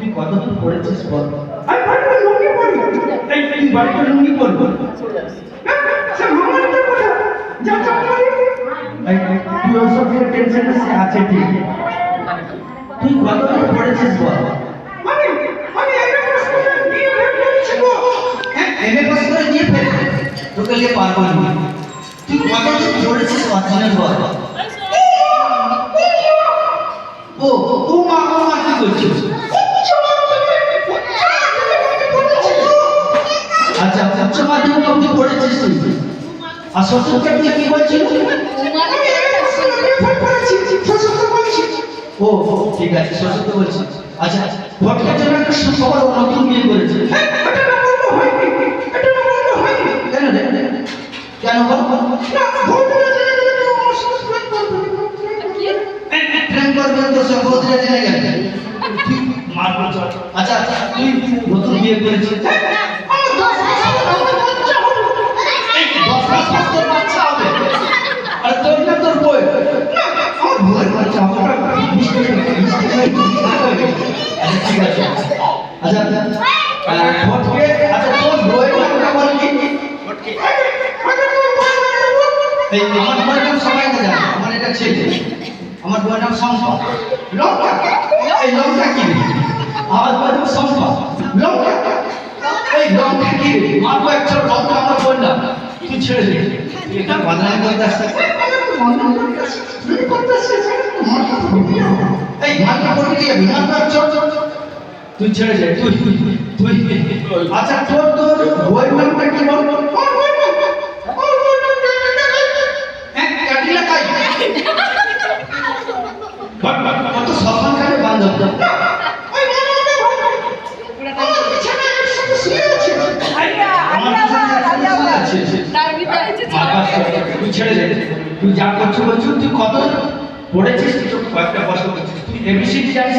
তুই কতদূর পড়েছিস বল আমি বাড়িতে লুঙ্গি পরি এই তুই বাড়িতে লুঙ্গি পরবি তুই ওসব নিয়ে টেনশন সে আছে ঠিক তুই কতদূর পড়েছিস বল আমি আমি নিয়ে গো এমএ পাস করে নিয়ে ফেলে তোকে নিয়ে পারব না তুই কতদূর পড়েছিস অর্জনের বল ও ও মা ও মা কি করছিস আর শ্বশুরকে তুই কি বলছিস আমি এই প্রশ্ন নিয়ে বের করেছি সশস্ত্র বলছি ও ঠিক আছে শ্বশুর তো বলছিস আচ্ছা ভোটের জন্য একটা সুখবর নতুন বিয়ে করেছে। কেন কেন বল না ভোটের জন্য কেউ আমার সাথে প্রেম করবে না। প্রেম করবে তো সব জেনে চল। আচ্ছা আচ্ছা তুই নতুন বিয়ে করেছিস? ঠিক আছে আচ্ছা আহ, আচ্ছা তোর বউয়ের নামটা বল কি? বলব এই আমার বউয়ের নাম সবাই জানে আমার এটা ছেলে। আমার বউয়ের নাম শম্পা লঙ্কা। এই লঙ্কা কি? আমার বউয়ের নাম শম্পা লঙ্কা। এই লঙ্কা কি? আমার বউ একটা লঙ্কা আমার বউয়ের নাম তুই ছেড়ে দে। এটা বাদলামি করতে আসছিস এই মাথা পড়ে দিয়ে বিমানটা চল চল চল। তুই ছেড়ে দে তুই তুই আচ্ছা তোর তোর বউয়ের নামটা কি বল? কত সম্মান করে বান্ধব। তুই ছেড়ে দে তুই যা করছ বলছো, তুই কত পড়েছিস? কয়েকটা বছর করছিস। তুই এবিসিডি জানিস?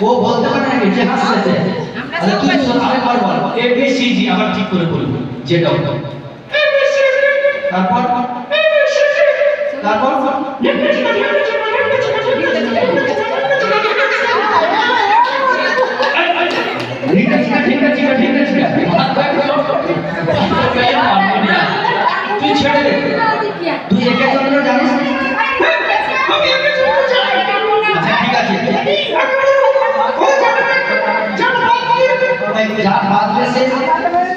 ও বলতে পারে না যে হাসছে আরে তুই এবিসিডি আবার ঠিক করে বলবি যেটা হতো তারপর তারপর যা বাদ সে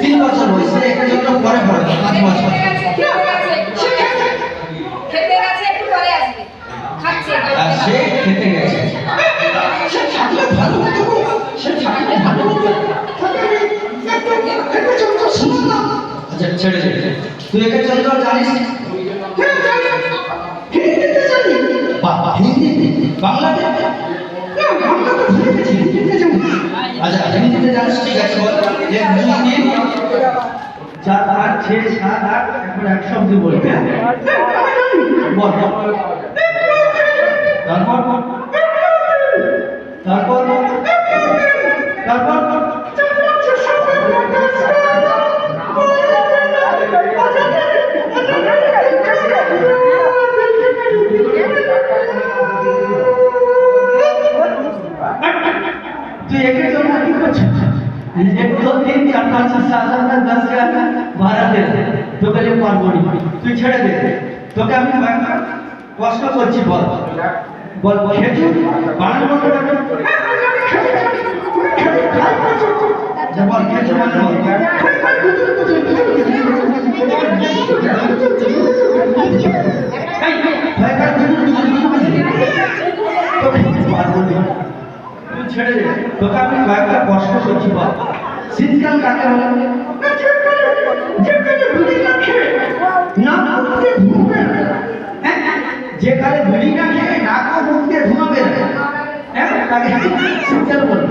তিন বছর হয়েছে একে জন্য পরে পড়ে পাঁচ বছর। গেছে একটু পরে সে খেতে গেছে। সে থাকলে ভালো হতো সে থাকলে ভালো হতো। একটা আচ্ছা ছেড়ে দে। তুই একে চন্দ্র জানিস? চার পাঁচ ছয় সাত আট এখন এক অব্দি বলবি? বল বল তারপর তারপর তারপর তোকে যে পারব। তুই ছেড়ে দে। তোকে আমি কষ্ট করছি বল। বল বলতে আচ্ছা, বল এই, ভয়কার খেজুর দুজন দুজন আছে। তোকে পারব না। তুই ছেড়ে দে তোকে আমি কয়েকটা কষ্ট শীতকাল কাকে বলে যেখানে বিড়ি না খেয়ে নাক ও মুখ দিয়ে বেরোয় হ্যাঁ তাকে শীতকাল বলব